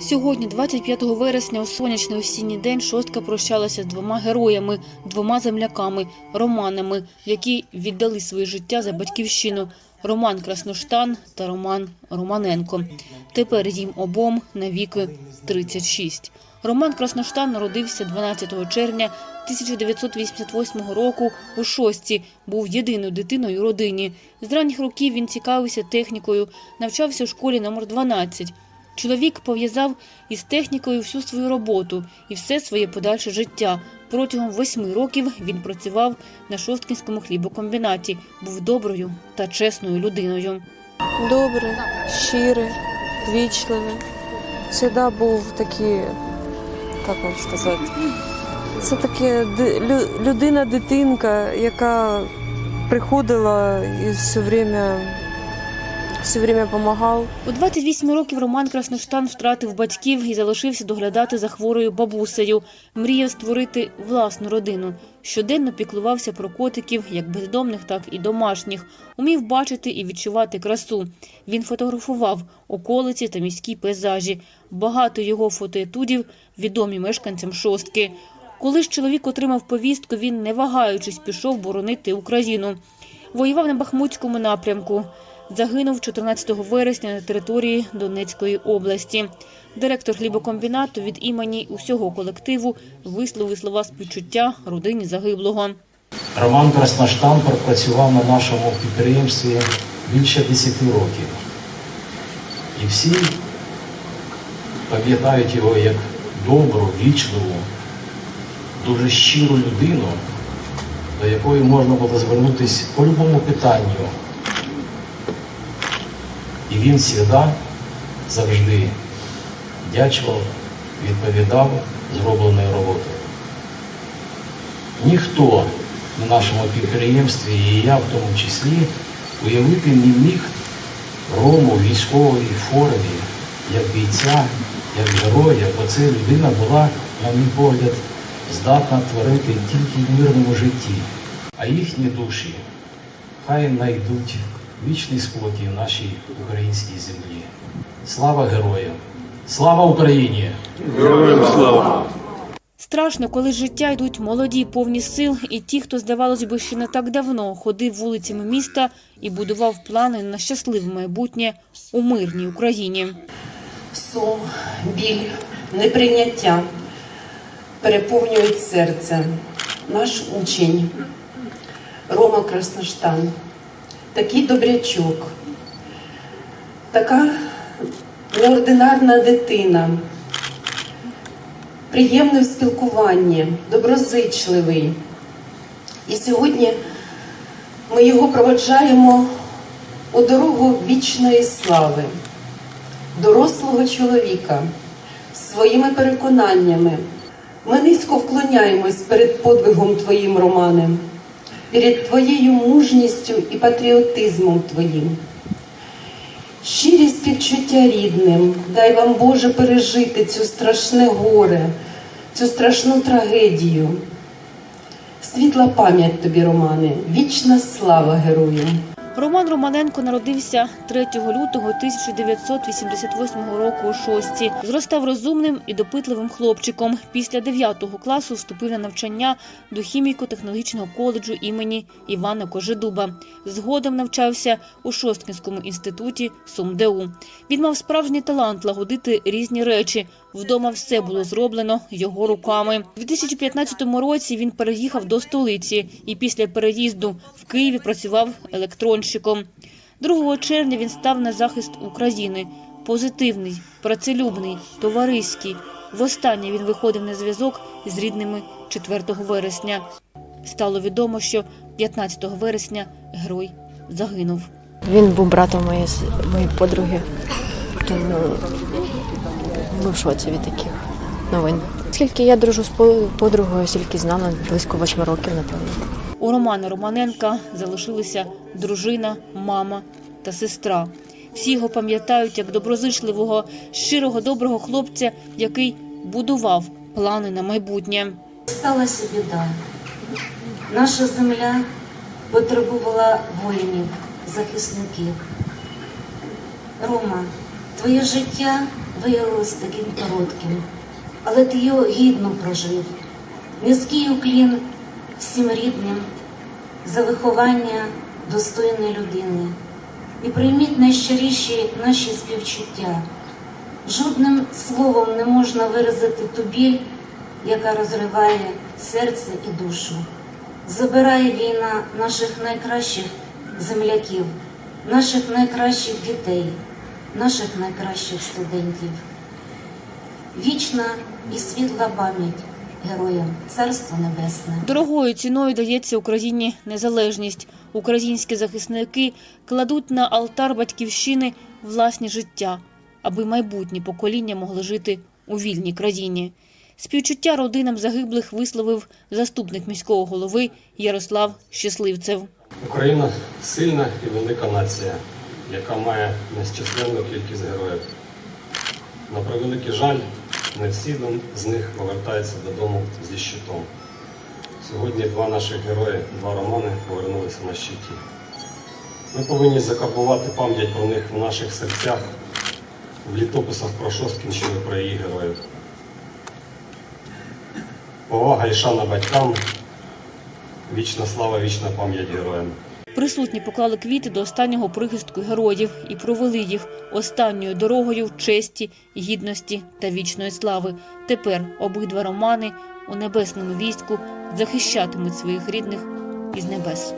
Сьогодні, 25 вересня, у сонячний осінній день, шостка прощалася з двома героями, двома земляками, романами, які віддали своє життя за батьківщину. Роман Красноштан та Роман Романенко. Тепер їм обом навіки 36. Роман Красноштан народився 12 червня 1988 року у Шостці. Був єдиною дитиною родині. З ранніх років він цікавився технікою, навчався у школі номер 12. Чоловік пов'язав із технікою всю свою роботу і все своє подальше життя. Протягом восьми років він працював на Шосткінському хлібокомбінаті, був доброю та чесною людиною. Добрий, щирий, вічливий. Завжди був такий, як вам сказати, це таке ди- людина-дитинка, яка приходила і все время, все время допомагав. У 28 років Роман Красноштан втратив батьків і залишився доглядати за хворою бабусею. Мріяв створити власну родину. Щоденно піклувався про котиків, як бездомних, так і домашніх. Умів бачити і відчувати красу. Він фотографував околиці та міські пейзажі. Багато його фотоетудів відомі мешканцям шостки. Коли ж чоловік отримав повістку, він, не вагаючись, пішов боронити Україну. Воював на Бахмутському напрямку. Загинув 14 вересня на території Донецької області. Директор хлібокомбінату від імені усього колективу висловив слова співчуття родині загиблого. Роман Красноштан пропрацював на нашому підприємстві більше 10 років. І всі пам'ятають його як добру, вічливу, дуже щиру людину, до якої можна було звернутися по будь-якому питанню. Він завжди, завжди дячно відповідав зробленою роботою. Ніхто на нашому підприємстві, і я в тому числі, уявити не міг Рому в військовій формі, як бійця, як героя, бо ця людина була, на мій погляд, здатна творити тільки в мирному житті, а їхні душі хай знайдуть вічний спокій в нашій українській землі. Слава героям! Слава Україні! слава Страшно, коли з життя йдуть молоді, повні сил, і ті, хто, здавалось би, ще не так давно ходив вулицями міста і будував плани на щасливе майбутнє у мирній Україні. Сум, біль, неприйняття переповнюють серце. Наш учень Рома Красноштан, такий добрячок, така неординарна дитина, приємний в спілкуванні, доброзичливий. І сьогодні ми його проводжаємо у дорогу вічної слави дорослого чоловіка своїми переконаннями. Ми низько вклоняємось перед подвигом Твоїм, Романе, перед Твоєю мужністю і патріотизмом Твоїм. Щирі співчуття рідним, дай вам Боже пережити цю страшне горе, цю страшну трагедію. Світла пам'ять тобі, Романе, вічна слава героям. Роман Романенко народився 3 лютого 1988 року у Шостці. Зростав розумним і допитливим хлопчиком. Після 9 класу вступив на навчання до хіміко-технологічного коледжу імені Івана Кожедуба. Згодом навчався у Шосткінському інституті СумДУ. Він мав справжній талант лагодити різні речі. Вдома все було зроблено його руками. У 2015 році він переїхав до столиці і після переїзду в Києві працював електронщиком. 2 червня він став на захист України. Позитивний, працелюбний, товариський. Востаннє він виходив на зв'язок з рідними 4 вересня. Стало відомо, що 15 вересня герой загинув. Він був братом моєї, моєї подруги, тому ми в шоці від таких новин. Скільки я дружу з подругою, стільки знала, близько восьми років, напевно. У Романа Романенка залишилися дружина, мама та сестра. Всі його пам'ятають як доброзичливого, щирого, доброго хлопця, який будував плани на майбутнє. Сталася біда. Наша земля потребувала воїнів, захисників. Рома, твоє життя виявилось таким коротким, але ти його гідно прожив. Низький уклін всім рідним за виховання достойної людини. І прийміть найщиріші наші співчуття. Жодним словом не можна виразити ту біль, яка розриває серце і душу. Забирає війна наших найкращих земляків, наших найкращих дітей, наших найкращих студентів. Вічна і світла пам'ять героям Царство Небесне. Дорогою ціною дається Україні незалежність. Українські захисники кладуть на алтар батьківщини власні життя, аби майбутні покоління могли жити у вільній країні. Співчуття родинам загиблих висловив заступник міського голови Ярослав Щасливцев. Україна сильна і велика нація, яка має незчисленну кількість героїв. На превеликий жаль, не всі з них повертаються додому зі щитом. Сьогодні два наших герої, два романи повернулися на щиті. Ми повинні закарбувати пам'ять про них в наших серцях, в літописах про Шосткінщину, про її героїв. Повага і шана батькам, вічна слава, вічна пам'ять героям. Присутні поклали квіти до останнього прихистку героїв і провели їх останньою дорогою честі, гідності та вічної слави. Тепер обидва романи у небесному війську захищатимуть своїх рідних із небес.